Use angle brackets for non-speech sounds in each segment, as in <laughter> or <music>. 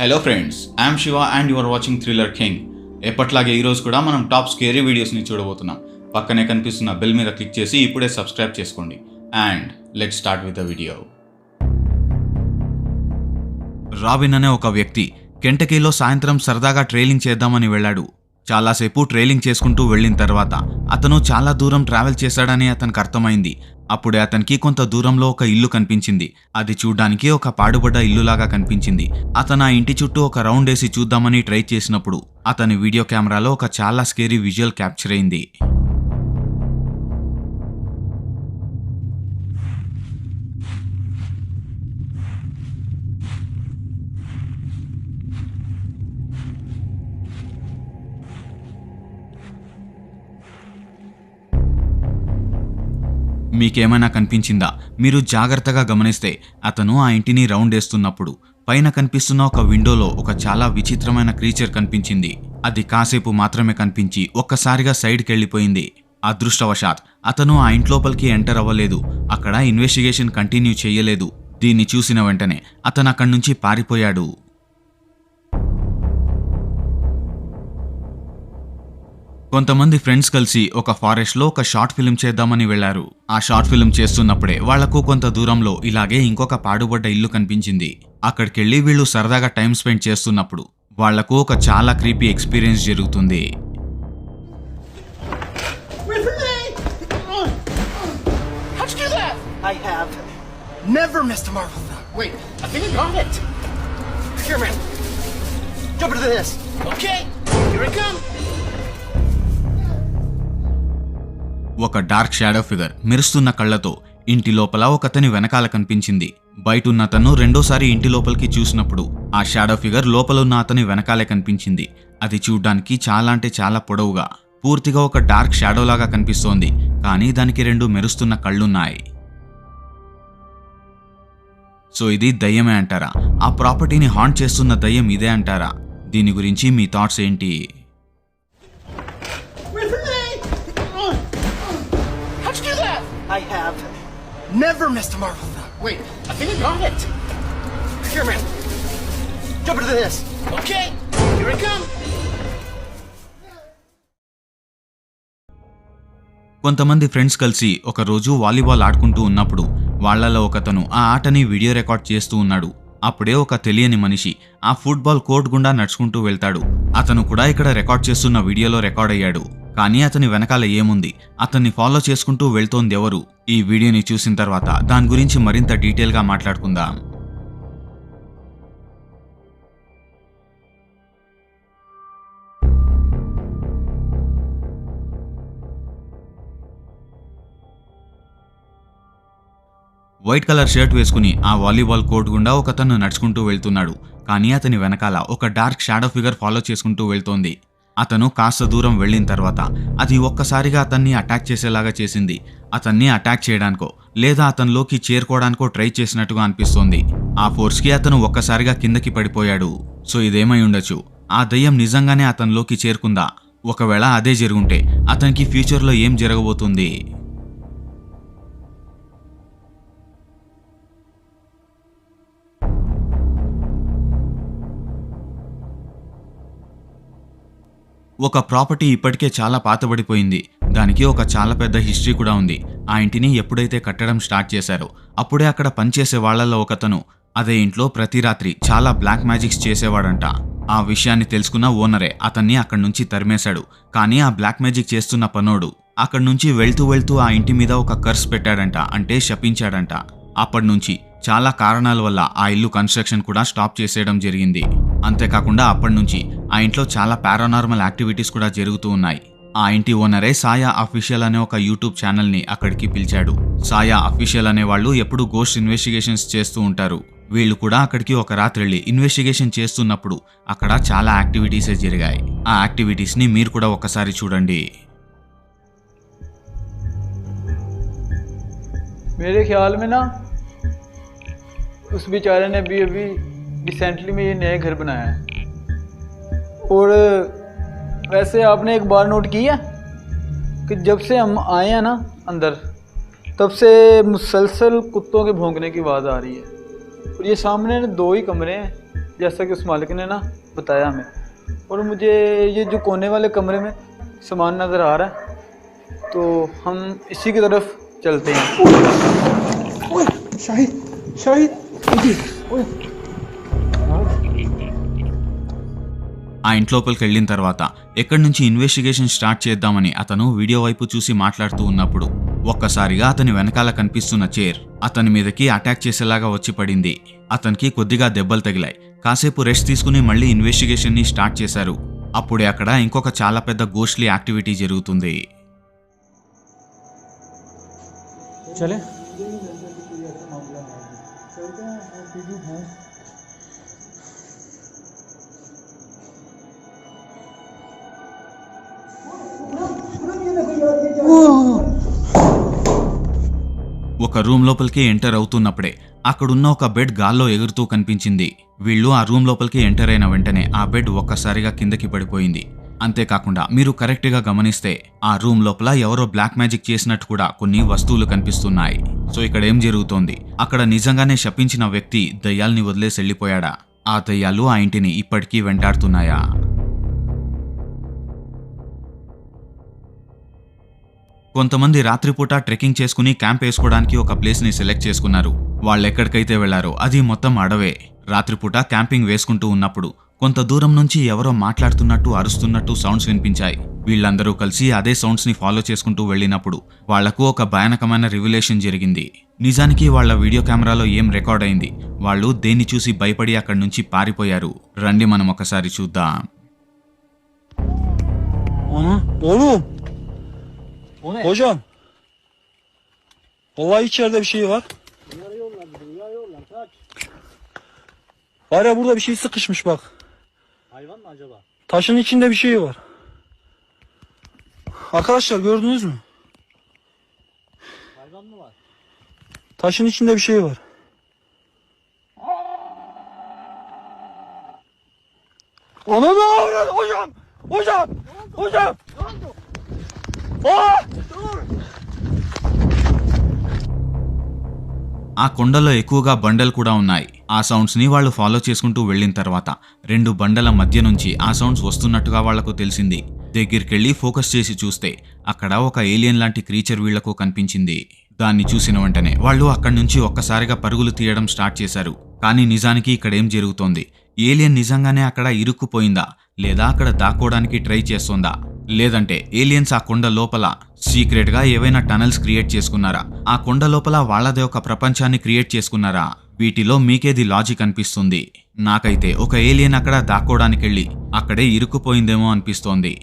Hello friends I'm Shiva and your watching thriller king ఎప్పట్లాగే ఈరోజు కూడా మనం టాప్ స్కేరీ వీడియోస్ని చూడబోతున్నాం. పక్కనే కనిపిస్తున్న బెల్ మీద క్లిక్ చేసి ఇప్పుడే సబ్స్క్రైబ్ చేసుకోండి. And let start with the video Robin అనే ఒక వ్యక్తి కెంటకీలో సాయంత్రం సరదాగా ట్రైలింగ్ చేద్దామని వెళ్ళాడు. చాలాసేపు ట్రైలింగ్ చేసుకుంటూ వెళ్ళిన తర్వాత అతను చాలా దూరం ట్రావెల్ చేశాడని అతనికి అర్థమైంది. అప్పుడే అతనికి కొంత దూరంలో ఒక ఇల్లు కనిపించింది. అది చూడ్డానికి ఒక పాడుబడ్డ ఇల్లులాగా కనిపించింది. అతను ఆ ఇంటి చుట్టూ ఒక రౌండ్ వేసి చూద్దామని ట్రై చేసినప్పుడు అతని వీడియో కెమెరాలో ఒక చాలా స్కేరీ విజువల్ క్యాప్చర్ అయింది. మీకేమైనా కనిపించిందా? మీరు జాగ్రత్తగా గమనిస్తే అతను ఆ ఇంటిని రౌండ్ వేస్తున్నప్పుడు పైన కనిపిస్తున్న ఒక విండోలో ఒక చాలా విచిత్రమైన క్రీచర్ కనిపించింది. అది కాసేపు మాత్రమే కనిపించి ఒక్కసారిగా సైడ్కి వెళ్ళిపోయింది అదృష్టవశాత్ అతను ఆ ఇంట్లోపలికి ఎంటర్ అవ్వలేదు. అక్కడ ఇన్వెస్టిగేషన్ కంటిన్యూ చేయలేదు. దీన్ని చూసిన వెంటనే అతను అక్కడి నుంచి పారిపోయాడు. కొంతమంది ఫ్రెండ్స్ కలిసి ఒక ఫారెస్ట్లో ఒక షార్ట్ ఫిల్మ్ చేద్దామని వెళ్ళారు ఆ షార్ట్ ఫిల్మ్ చేస్తున్నప్పుడే వాళ్ళకు కొంత దూరంలో ఇలాగే ఇంకొక పాడుబడ్డ ఇల్లు కనిపించింది అక్కడికెళ్ళి వీళ్ళు సరదాగా టైం స్పెండ్ చేస్తున్నప్పుడు వాళ్ళకు ఒక చాలా క్రీపీ ఎక్స్పీరియన్స్ జరుగుతుంది How'd you do that? I have never missed a Marvel film. Wait, I think I got it. Here, man. Jump into this. Okay, here I come. ఒక డార్క్ షాడో ఫిగర్ మెరుస్తున్న కళ్ళతో ఇంటి లోపల ఒకతని వెనకాల కనిపించింది. బయటున్న అతను రెండోసారి ఇంటి లోపలికి చూసినప్పుడు ఆ షాడో ఫిగర్ లోపల ఉన్న అతని వెనకాలే కనిపించింది. అది చూడ్డానికి చాలా అంటే చాలా పొడవుగా పూర్తిగా ఒక డార్క్ షాడో లాగా కనిపిస్తోంది. కానీ దానికి రెండు మెరుస్తున్న కళ్ళున్నాయి. సో ఇది దయ్యమే అంటారా? ఆ ప్రాపర్టీని హాంట్ చేస్తున్న దయ్యం ఇదే అంటారా? దీని గురించి మీ థాట్స్ ఏంటి? Never missed a Marvel film. Wait, I think I got it. Here, man. Jump into this. Okay, here I come. కొంతమంది ఫ్రెండ్స్ కలిసి ఒక రోజు వాలీబాల్ ఆడుకుంటూ ఉన్నప్పుడు వాళ్ళలో ఒకతను ఆ ఆటని వీడియో రికార్డ్ చేస్తూ ఉన్నాడు అప్పుడే ఒక తెలియని మనిషి ఆ ఫుట్బాల్ కోర్ట్ గుండా నడుచుకుంటూ వెళ్తాడు అతను కూడా ఇక్కడ రికార్డ్ చేస్తున్న వీడియోలో రికార్డ్ అయ్యాడు కానీ అతని వెనకాల ఏముంది? అతన్ని ఫాలో చేసుకుంటూ వెళ్తోంది ఎవరు ఈ వీడియోని చూసిన తర్వాత దాని గురించి మరింత డీటెయిల్గా మాట్లాడుకుందాం. వైట్ కలర్ షర్ట్ వేసుకుని ఆ వాలీబాల్ కోర్ట్ గుండా ఒకతను నడుచుకుంటూ వెళ్తున్నాడు. కానీ అతని వెనకాల ఒక డార్క్ షాడో ఫిగర్ ఫాలో చేసుకుంటూ వెళ్తోంది. అతను కాస్త దూరం వెళ్ళిన తర్వాత అది ఒక్కసారిగా అతన్ని అటాక్ చేసేలాగా చేసింది. అతన్ని అటాక్ చేయడానికో లేదా అతనిలోకి చేరుకోవడానికో ట్రై చేసినట్టుగా అనిపిస్తోంది. ఆ ఫోర్స్కి అతను ఒక్కసారిగా కిందకి పడిపోయాడు. సో ఇదేమై ఉండొచ్చు? ఆ దయ్యం నిజంగానే అతనిలోకి చేరుకుందా? ఒకవేళ అదే జరుగుంటే అతనికి ఫ్యూచర్లో ఏం జరగబోతుంది? ఒక ప్రాపర్టీ ఇప్పటికే చాలా పాతబడిపోయింది. దానికి ఒక చాలా పెద్ద హిస్టరీ కూడా ఉంది. ఆ ఇంటిని ఎప్పుడైతే కట్టడం స్టార్ట్ చేశారో అప్పుడే అక్కడ పనిచేసే వాళ్ళల్లో ఒకతను అదే ఇంట్లో ప్రతి రాత్రి చాలా బ్లాక్ మ్యాజిక్స్ చేసేవాడంట. ఆ విషయాన్ని తెలుసుకున్న ఓనరే అతన్ని అక్కడి నుంచి తరిమేశాడు. కానీ ఆ బ్లాక్ మ్యాజిక్ చేస్తున్న పనోడు అక్కడి నుంచి వెళ్తూ వెళ్తూ ఆ ఇంటి మీద ఒక కర్స్ పెట్టాడంట అంటే శపించాడంట. అప్పటి నుంచి చాలా కారణాల వల్ల ఆ ఇల్లు కన్స్ట్రక్షన్ కూడా స్టాప్ చేసేయడం జరిగింది అంతేకాకుండా అప్పటి నుంచి ఆ ఇంట్లో చాలా పారానార్మల్ యాక్టివిటీస్ కూడా జరుగుతూ ఉన్నాయి ఆ ఇంటి ఓనరే సాయా అఫీషియల్ అనే ఒక యూట్యూబ్ ఛానల్ని అక్కడికి పిలిచాడు సాయా అఫీషియల్ అనే వాళ్ళు ఎప్పుడు గోస్ట్ ఇన్వెస్టిగేషన్స్ చేస్తూ ఉంటారు వీళ్ళు కూడా అక్కడికి ఒక రాత్రి వెళ్ళి ఇన్వెస్టిగేషన్ చేస్తున్నప్పుడు అక్కడ చాలా యాక్టివిటీసే జరిగాయి ఆ యాక్టివిటీస్ని మీరు కూడా ఒకసారి చూడండి मेरे ख्याल में ना उस बेचारे ने अभी अभी रिसेंटली में ये नया घर बनाया है। और, वैसे आपने एक बार नोट किया कि जब से हम आए हैं ना अंदर, तब से मुसलसल कुत्तों के भोंकने की आवाज़ आ रही है। और ये सामने दो ही कमरे हैं, जैसा कि उस मालिक ने ना बताया हमें। और मुझे ये जो कोने वाले कमरे में सामान नज़र आ रहा है तो हम इसी की तरफ़ चलते हैं। शाहिद शाहिद। ఆ ఇంట్లోపలికి వెళ్ళిన తర్వాత ఎక్కడి నుంచి ఇన్వెస్టిగేషన్ స్టార్ట్ చేద్దామని అతను వీడియో వైపు చూసి మాట్లాడుతూ ఉన్నప్పుడు ఒక్కసారిగా అతని వెనకాల కనిపిస్తున్న చైర్ అతని మీదకి అటాక్ చేసేలాగా వచ్చి పడింది. అతనికి కొద్దిగా దెబ్బలు తగిలాయి. కాసేపు రెస్ట్ తీసుకుని మళ్ళీ ఇన్వెస్టిగేషన్ని స్టార్ట్ చేశారు. అప్పుడే అక్కడ ఇంకొక చాలా పెద్ద గోష్లీ యాక్టివిటీ జరుగుతుంది. ఒక రూమ్ లోపలికి ఎంటర్ అవుతున్నప్పుడే అక్కడున్న ఒక బెడ్ గాల్లో ఎగురుతూ కనిపించింది. వీళ్ళు ఆ రూమ్ లోపలికి ఎంటర్ అయిన వెంటనే ఆ బెడ్ ఒక్కసారిగా కిందకి పడిపోయింది. అంతేకాకుండా మీరు కరెక్ట్గా గమనిస్తే ఆ రూమ్ లోపల ఎవరో బ్లాక్ మ్యాజిక్ చేసినట్టు కూడా కొన్ని వస్తువులు కనిపిస్తున్నాయి. సో ఇక్కడ ఏం జరుగుతోంది? అక్కడ నిజంగానే శపించిన వ్యక్తి దయ్యాల్ని వదిలేసి వెళ్ళిపోయాడా? ఆ దయ్యాలు ఆ ఇంటిని ఇప్పటికీ వెంటాడుతున్నాయా? కొంతమంది రాత్రిపూట ట్రెక్కింగ్ చేసుకుని క్యాంప్ వేసుకోవడానికి ఒక ప్లేస్ని సెలెక్ట్ చేసుకున్నారు. వాళ్ళు ఎక్కడికైతే వెళ్ళారో అది మొత్తం అడవే. రాత్రిపూట క్యాంపింగ్ వేసుకుంటూ ఉన్నప్పుడు కొంత దూరం నుంచి ఎవరో మాట్లాడుతున్నట్టు అరుస్తున్నట్టు సౌండ్స్ వినిపించాయి వీళ్ళందరూ కలిసి అదే సౌండ్స్ని ఫాలో చేసుకుంటూ వెళ్ళినప్పుడు వాళ్ళకు ఒక భయానకమైన రివిలేషన్ జరిగింది నిజానికి వాళ్ళ వీడియో కెమెరాలో ఏం రికార్డ్ అయింది వాళ్ళు దేన్ని చూసి భయపడి అక్కడి నుంచి పారిపోయారు రండి మనం ఒకసారి చూద్దాం Ana oğlum. Hocam. Vallahi içeride bir şey var. Var ya burada bir şey sıkışmış bak. Hayvan mı acaba? Taşın içinde bir şey var. Arkadaşlar gördünüz mü? Hayvan mı var? Taşın içinde bir şey var. Ona ne oluyor hocam? Hocam! Hocam! Aa! ఆ కొండలో ఎక్కువగా బండలు కూడా ఉన్నాయి ఆ సౌండ్స్ని వాళ్ళు follow చేసుకుంటూ వెళ్ళిన తర్వాత రెండు బండల మధ్య నుంచి ఆ సౌండ్స్ వస్తున్నట్టుగా వాళ్ళకు తెలిసింది. దగ్గరికెళ్ళి ఫోకస్ చేసి చూస్తే అక్కడ ఒక ఏలియన్ లాంటి క్రీచర్ వీళ్ళకు కనిపించింది. దాన్ని చూసిన వెంటనే వాళ్ళు అక్కడి నుంచి ఒక్కసారిగా పరుగులు తీయడం స్టార్ట్ చేశారు. కానీ నిజానికి ఇక్కడ ఏం జరుగుతోంది? ఏలియన్ నిజంగానే అక్కడ ఇరుక్కుపోయిందా? లేదా అక్కడ దాక్కోవడానికి ట్రై చేస్తోందా? లేదంటే ఏలియన్స్ ఆ కొండ లోపల సీక్రెట్గా ఏవైనా టనల్స్ క్రియేట్ చేసుకున్నారా? ఆ కొండ లోపల వాళ్ళదే ఒక ప్రపంచాన్ని క్రియేట్ చేసుకున్నారా? వీటిలో మీకేది లాజిక్ అనిపిస్తుంది? నాకైతే ఒక ఏలియన్ అక్కడ దాక్కోవడానికెళ్ళి అక్కడే ఇరుక్కుపోయిందేమో అనిపిస్తోంది.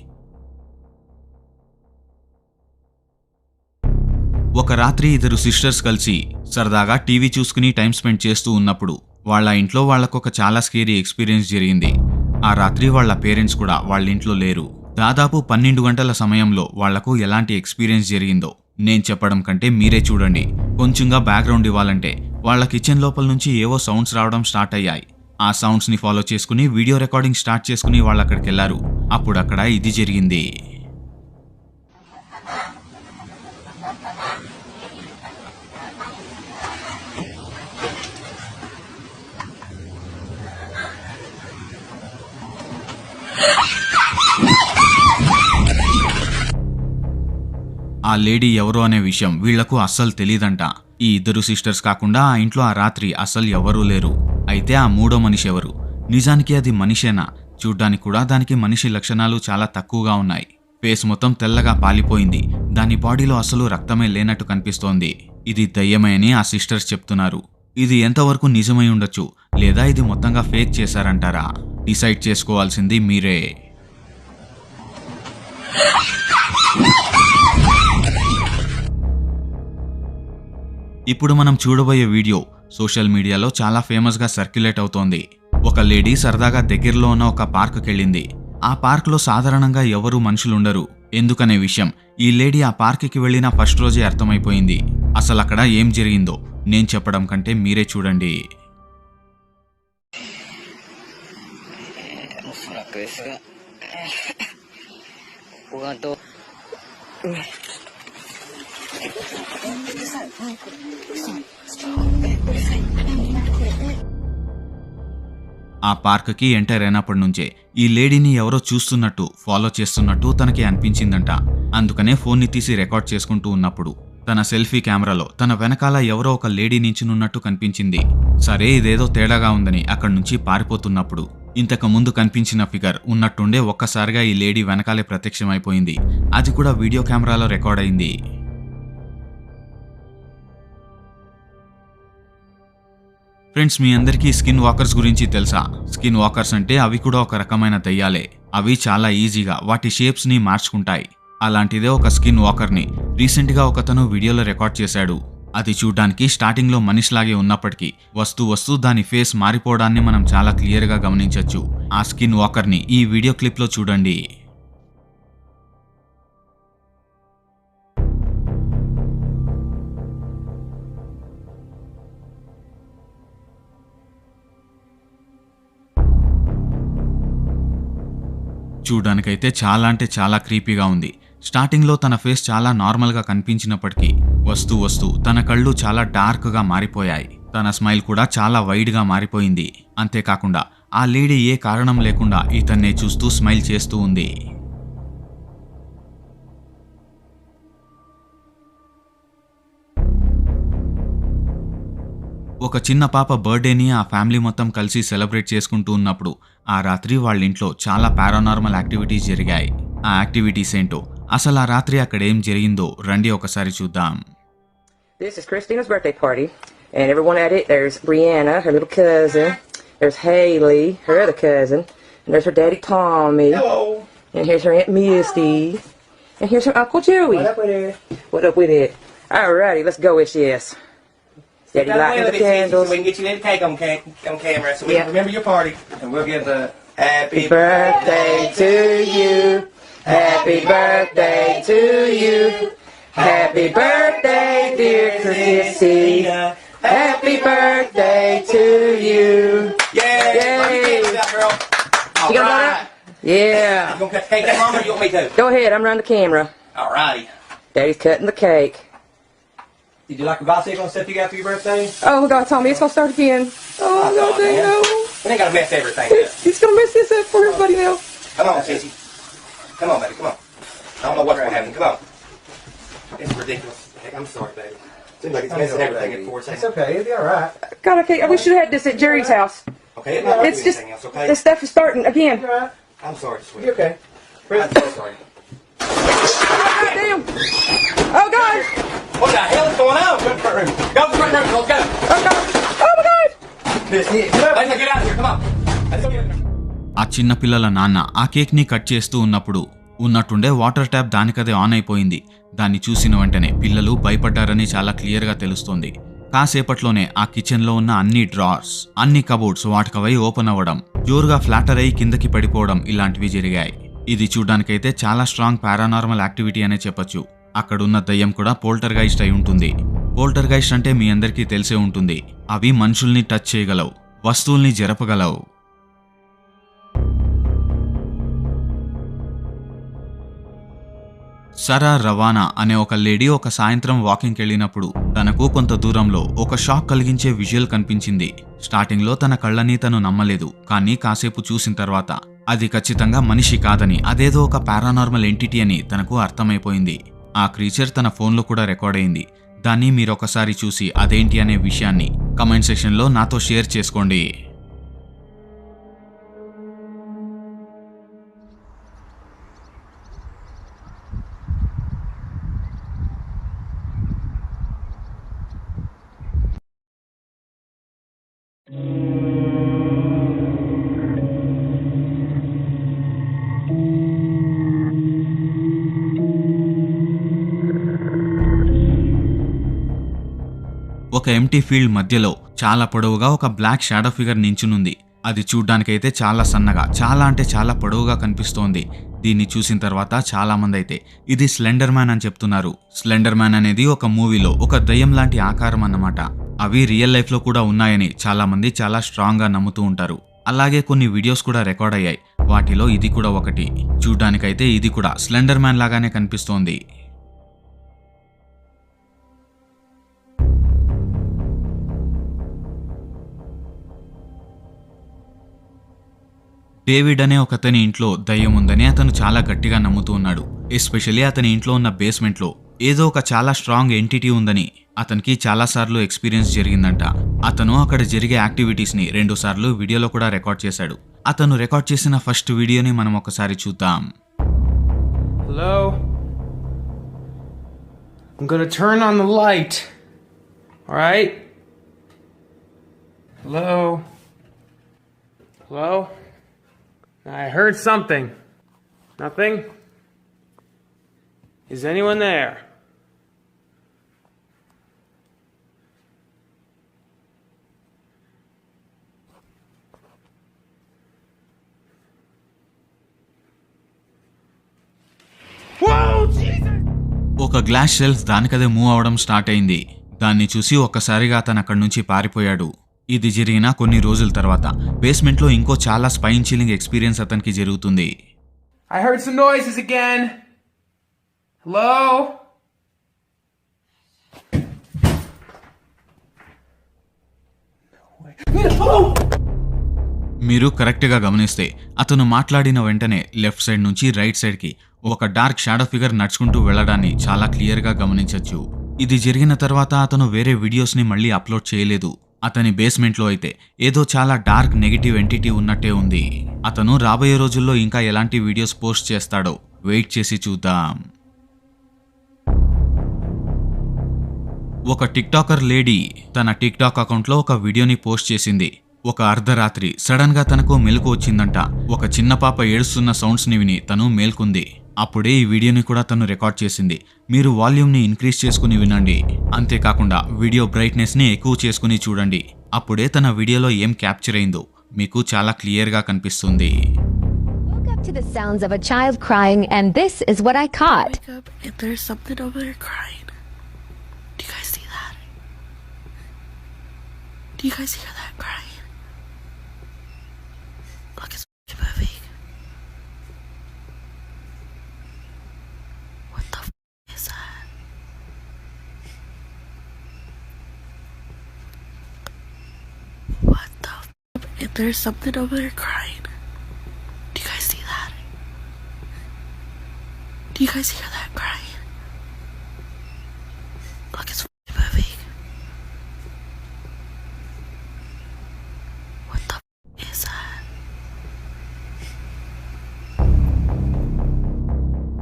ఒక రాత్రి ఇద్దరు సిస్టర్స్ కలిసి సరదాగా టీవీ చూసుకుని టైం స్పెండ్ చేస్తూ ఉన్నప్పుడు వాళ్ళ ఇంట్లో వాళ్ళకొక చాలా స్కేరీ ఎక్స్పీరియన్స్ జరిగింది. ఆ రాత్రి వాళ్ళ పేరెంట్స్ కూడా వాళ్ళ ఇంట్లో లేరు. దాదాపు పన్నెండు గంటల సమయంలో వాళ్ళకు ఎలాంటి ఎక్స్పీరియన్స్ జరిగిందో నేను చెప్పడం కంటే మీరే చూడండి. కొంచెంగా బ్యాక్గ్రౌండ్ ఇవ్వాలంటే వాళ్ళ కిచెన్ లోపల నుంచి ఏవో సౌండ్స్ రావడం స్టార్ట్ అయ్యాయి. ఆ సౌండ్స్ని ఫాలో చేసుకుని వీడియో రికార్డింగ్ స్టార్ట్ చేసుకుని వాళ్ళు అక్కడికి వెళ్ళారు అప్పుడు అక్కడ ఇది జరిగింది. ఆ లేడీ ఎవరు అనే విషయం వీళ్ళకు అస్సలు తెలియదంట ఈ ఇద్దరు సిస్టర్స్ కాకుండా ఆ ఇంట్లో ఆ రాత్రి అస్సలు ఎవరూ లేరు. అయితే ఆ మూడో మనిషి ఎవరు? నిజానికి అది మనిషేనా? చూడ్డానికి కూడా దానికి మనిషి లక్షణాలు చాలా తక్కువగా ఉన్నాయి. ఫేస్ మొత్తం తెల్లగా పాలిపోయింది. దాని బాడీలో అసలు రక్తమే లేనట్టు కనిపిస్తోంది. ఇది దయ్యమే అని ఆ సిస్టర్స్ చెప్తున్నారు. ఇది ఎంతవరకు నిజమై ఉండొచ్చు? లేదా ఇది మొత్తంగా ఫేక్ చేశారంటారా? డిసైడ్ చేసుకోవాల్సింది మీరే. ఇప్పుడు మనం చూడబోయే వీడియో సోషల్ మీడియాలో చాలా ఫేమస్గా సర్క్యులేట్ అవుతోంది. ఒక లేడీ సరదాగా దగ్గరలో ఉన్న ఒక పార్క్కి వెళ్ళింది ఆ పార్క్లో సాధారణంగా ఎవరు మనుషులుండరు. ఎందుకనే విషయం ఈ లేడీ ఆ పార్క్కి వెళ్ళిన ఫస్ట్ రోజే అర్థమైపోయింది. అసలు అక్కడ ఏం జరిగిందో నేను చెప్పడం కంటే మీరే చూడండి. <laughs> ఆ పార్క్కి ఎంటర్ అయినప్పటి నుంచే ఈ లేడీని ఎవరో చూస్తున్నట్టు ఫాలో చేస్తున్నట్టు తనకి అనిపించిందంట. అందుకనే ఫోన్ని తీసి రికార్డ్ చేసుకుంటూ ఉన్నప్పుడు తన సెల్ఫీ కెమెరాలో తన వెనకాల ఎవరో ఒక లేడీ నించునున్నట్టు కనిపించింది. సరే ఇదేదో తేడాగా ఉందని అక్కడి నుంచి పారిపోతున్నప్పుడు ఇంతకు ముందు కనిపించిన ఫిగర్ ఉన్నట్టుండే ఒక్కసారిగా ఈ లేడీ వెనకాలే ప్రత్యక్షమైపోయింది. అది కూడా వీడియో కెమెరాలో రికార్డ్ అయింది. ఫ్రెండ్స్ మీ అందరికీ స్కిన్ వాకర్స్ గురించి తెలుసా? స్కిన్ వాకర్స్ అంటే అవి కూడా ఒక రకమైన దయ్యాలే. అవి చాలా ఈజీగా వాటి షేప్స్ని మార్చుకుంటాయి. అలాంటిదే ఒక స్కిన్ వాకర్ని. రీసెంట్గా ఒకతను వీడియోలో రికార్డ్ చేశాడు. అది చూడ్డానికి స్టార్టింగ్లో మనిషిలాగే ఉన్నప్పటికీ వస్తూ వస్తూ దాని ఫేస్ మారిపోవడాన్ని మనం చాలా క్లియర్గా గమనించవచ్చు ఆ స్కిన్ వాకర్ని ఈ వీడియో క్లిప్లో చూడండి. చూడడానికైతే చాలా అంటే చాలా క్రీపీగా ఉంది. స్టార్టింగ్లో తన ఫేస్ చాలా నార్మల్గా కనిపించినప్పటికీ వస్తూ వస్తూ తన కళ్ళు చాలా డార్క్గా మారిపోయాయి. తన స్మైల్ కూడా చాలా వైడ్గా మారిపోయింది. అంతేకాకుండా ఆ లేడీ ఏ కారణం లేకుండా ఇతన్నే చూస్తూ స్మైల్ చేస్తూ ఉంది. ఒక చిన్న పాప బర్త్డేని ఆ ఫ్యామిలీ మొత్తం కలిసి సెలబ్రేట్ చేసుకుంటూ ఉన్నప్పుడు ఆ రాత్రి వాళ్ళ ఇంట్లో చాలా పారానార్మల్ యాక్టివిటీస్ జరిగాయి ఆ యాక్టివిటీస్ ఏంటో అసలు ఆ రాత్రి అక్కడ ఏం జరిగిందో రండి ఒకసారి చూద్దాం This is Christina's birthday party, and everyone at it. There's Brianna, her little cousin. There's Haley, her other cousin, and there's her daddy Tommy. Hello. And here's her aunt Misty, and here's her uncle Joey. What up with it? What up with it? Alrighty, let's go with this. Daddy lighting the So candles. we can get you little cake on, ca- on camera so we Yeah. can remember your party. And we'll give the happy birthday to you. Happy birthday to you. Happy birthday, dear Chrissy. Happy birthday to you. Yay! Yay. Burn your candles out, girl. All You right. Yeah. You gonna cut the cake Mama, or you want me to? Go ahead, I'm running the camera. All righty. Daddy's cutting the cake. Did you like the bicycle and stuff you got for your birthday? Oh God, Tommy, it's gonna start again. Oh, Oh, God, man. no. We ain't gotta mess everything up. He's gonna mess this up for everybody now. Come on, Sissy. Come on, baby. Come on. I don't know what's gonna happen. Come on. It's ridiculous. Heck, I'm sorry, baby. Seems like it's messing everything up for us. It's okay. It'll be all right. God, I can't. We should have had this at Jerry's house. Okay, it might It's do just anything else, okay? this stuff is starting again. I'm sorry, sweetie. You okay? I'm so sorry. Oh, God damn. Oh God. What the hell is going on? Go to the front room. Go to the front room. Let's go. Oh God. Oh my God. Let's get out of here. Come on. Let's go get it. ఆ చిన్న పిల్లల నాన్న ఆ కేక్ని cut చేస్తూ ఉన్నప్పుడు ఉన్నట్టుండే water tap దానికదే ఆన్ అయిపోయింది దాన్ని చూసిన వెంటనే పిల్లలు భయపడ్డారని చాలా క్లియర్గా తెలుస్తోంది కాసేపట్లోనే ఆ కిచెన్లో ఉన్న అన్ని డ్రార్స్ అన్ని కబోర్డ్స్ వాటికవై ఓపెన్ అవ్వడం జోరుగా ఫ్లాటర్ అయి కిందకి పడిపోవడం ఇలాంటివి జరిగాయి ఇది చూడ్డానికైతే చాలా స్ట్రాంగ్ పారానార్మల్ యాక్టివిటీ అనే చెప్పొచ్చు అక్కడున్న దయ్యం కూడా పోల్టర్ గైస్ట్ అయి ఉంటుంది. పోల్టర్ గైస్ట్ అంటే మీ అందరికీ తెలిసే ఉంటుంది. అవి మనుషుల్ని టచ్ చేయగలవు. వస్తువుల్ని జరపగలవు. సరా రవాణా అనే ఒక లేడీ ఒక సాయంత్రం వాకింగ్కి వెళ్ళినప్పుడు తనకు కొంత దూరంలో ఒక షాక్ కలిగించే విజువల్ కనిపించింది. స్టార్టింగ్లో తన కళ్ళని తను నమ్మలేదు కానీ కాసేపు చూసిన తర్వాత అది ఖచ్చితంగా మనిషి కాదని అదేదో ఒక పారానార్మల్ ఎంటిటీ అని తనకు అర్థమైపోయింది. ఆ క్రీచర్ తన ఫోన్లో కూడా రికార్డ్ అయింది దాన్ని మీరొకసారి చూసి అదేంటి అనే విషయాన్ని కమెంట్ సెక్షన్లో నాతో షేర్ చేసుకోండి. ఒక ఎంటీ ఫీల్డ్ మధ్యలో చాలా పొడవుగా ఒక బ్లాక్ షాడో ఫిగర్ నించునుంది. అది చూడ్డానికైతే చాలా సన్నగా చాలా అంటే చాలా పొడవుగా కనిపిస్తోంది. దీన్ని చూసిన తర్వాత చాలా మంది అయితే ఇది స్లెండర్ మ్యాన్ అని చెప్తున్నారు. స్లెండర్ మ్యాన్ అనేది ఒక మూవీలో ఒక దయ్యం లాంటి ఆకారం అన్నమాట. అవి రియల్ లైఫ్లో కూడా ఉన్నాయని చాలా మంది చాలా స్ట్రాంగ్గా నమ్ముతూ ఉంటారు. అలాగే కొన్ని వీడియోస్ కూడా రికార్డ్ అయ్యాయి. వాటిలో ఇది కూడా ఒకటి. చూడ్డానికైతే ఇది కూడా స్లెండర్ మ్యాన్ లాగానే కనిపిస్తోంది. డేవిడ్ అనే ఒకతని ఇంట్లో దయ్యం ఉందని అతను చాలా గట్టిగా నమ్ముతూ ఉన్నాడు ఎస్పెషల్లీ అతని ఇంట్లో ఉన్న బేస్మెంట్లో ఏదో ఒక చాలా స్ట్రాంగ్ ఎంటిటీ ఉందని అతనికి చాలాసార్లు ఎక్స్పీరియన్స్ జరిగిందంట అతను అక్కడ జరిగే యాక్టివిటీస్ని రెండుసార్లు వీడియోలో కూడా రికార్డ్ చేశాడు అతను రికార్డ్ చేసిన ఫస్ట్ వీడియోని మనం ఒకసారి చూద్దాం hello I'm gonna turn on the light. Alright? Hello? Hello? I heard something. Nothing? Is anyone there? ఒక గ్లాస్ షెల్ఫ్ దానికదే మూవ్ అవడం స్టార్ట్ అయింది దాన్ని చూసి ఒక్కసారిగా అతను అక్కడి నుంచి పారిపోయాడు ఇది జరిగిన కొన్ని రోజుల తర్వాత బేస్మెంట్లో ఇంకో చాలా స్పైన్ చిల్లింగ్ ఎక్స్పీరియన్స్ అతనికి జరుగుతుంది. I heard some noises again. Hello? మీరు కరెక్ట్గా గమనిస్తే అతను మాట్లాడిన వెంటనే లెఫ్ట్ సైడ్ నుంచి రైట్ సైడ్కి ఒక డార్క్ షాడో ఫిగర్ నడుచుకుంటూ వెళ్ళడాన్ని చాలా క్లియర్గా గమనించవచ్చు ఇది జరిగిన తర్వాత అతను వేరే వీడియోస్ని మళ్ళీ అప్లోడ్ చేయలేదు. అతని బేస్మెంట్లో అయితే ఏదో చాలా డార్క్ నెగిటివ్ ఎంటిటీ ఉన్నట్టే ఉంది. అతను రాబోయే రోజుల్లో ఇంకా ఎలాంటి వీడియోస్ పోస్ట్ చేస్తాడో వెయిట్ చేసి చూద్దాం. ఒక టిక్టాకర్ లేడీ తన టిక్టాక్ అకౌంట్లో ఒక వీడియోని పోస్ట్ చేసింది. ఒక అర్ధరాత్రి సడన్గా తనకు మెలకు వచ్చిందంట. ఒక చిన్న పాప ఏడుస్తున్న సౌండ్స్ని విని తను మేల్కొంది. అప్పుడే ఈ వీడియోని కూడా తను రికార్డ్ చేసింది మీరు వాల్యూమ్ని ఇంక్రీజ్ చేసుకుని వినండి అంతేకాకుండా వీడియో బ్రైట్నెస్ని ఎక్కువ చేసుకుని చూడండి అప్పుడే తన వీడియోలో ఏం క్యాప్చర్ అయిందో మీకు చాలా క్లియర్గా కనిపిస్తుంది to the sounds of a child crying, and this is what I caught. wake up and there's something over there crying. Do you guys see that? Do you guys hear that crying? Look, it's f***ing moving. What the f- is that? What the f- and there's something over there crying. Do you guys see that? Do you guys hear that crying? Look, it's moving. What the f- is that?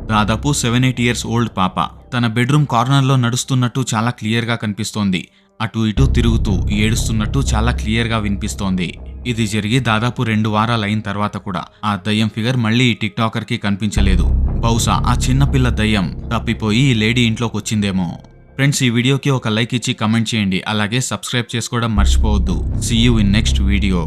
దాదాపు seven eight years old పాప తన bedroom కార్నర్లో నడుస్తున్నట్టు చాలా క్లియర్గా కనిపిస్తోంది అటు ఇటు తిరుగుతూ ఏడుస్తున్నట్టు చాలా క్లియర్గా వినిపిస్తోంది ఇది జరిగి దాదాపు రెండు వారాలు అయిన తర్వాత కూడా ఆ దయ్యం ఫిగర్ మళ్ళీ ఈ టిక్కి కనిపించలేదు. బహుశా ఆ చిన్నపిల్ల దయ్యం తప్పిపోయి ఈ లేడీ ఇంట్లోకి వచ్చిందేమో ఫ్రెండ్స్ ఈ వీడియోకి ఒక లైక్ ఇచ్చి కమెంట్ చేయండి. అలాగే సబ్స్క్రైబ్ చేసుకోవడం మర్చిపోవద్దు. See you in next video